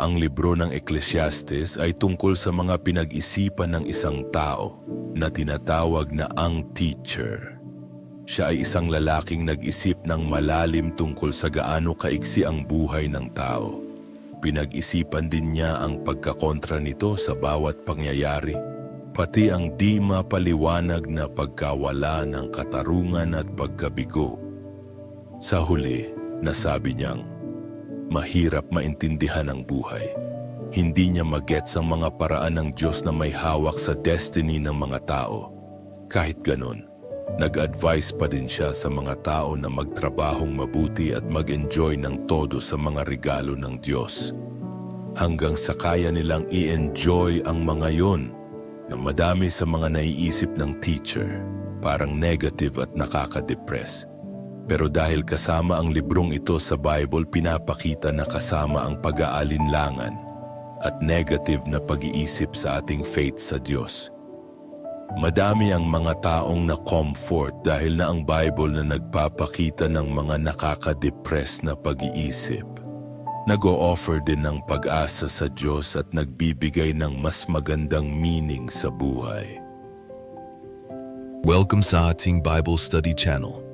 ang libro ng Ecclesiastes ay tungkol sa mga pinag-isipan ng isang tao na tinatawag na ang teacher. Siya ay isang lalaking nag-isip ng malalim tungkol sa gaano kaiksi ang buhay ng tao. Pinag-isipan din niya ang pagkakontra nito sa bawat pangyayari, pati ang di mapaliwanag na pagkawala ng katarungan at pagkabigo. Sa huli, nasabi niyang, mahirap maintindihan ang buhay. Hindi niya magets ang mga paraan ng Diyos na may hawak sa destiny ng mga tao. Kahit ganun, nag-advise pa din siya sa mga tao na magtrabahong mabuti at mag-enjoy ng todo sa mga regalo ng Diyos. Hanggang sa kaya nilang i-enjoy ang mga yon na madami sa mga naiisip ng teacher, parang negative at nakaka-depress. Pero dahil kasama ang librong ito sa Bible, pinapakita na kasama ang pag-aalinlangan at negative na pag-iisip sa ating faith sa Diyos. Madami ang mga taong na comfort dahil na ang Bible na nagpapakita ng mga nakaka-depress na pag-iisip. Nag-o-offer din ng pag-asa sa Diyos at nagbibigay ng mas magandang meaning sa buhay. Welcome sa ating Bible Study Channel.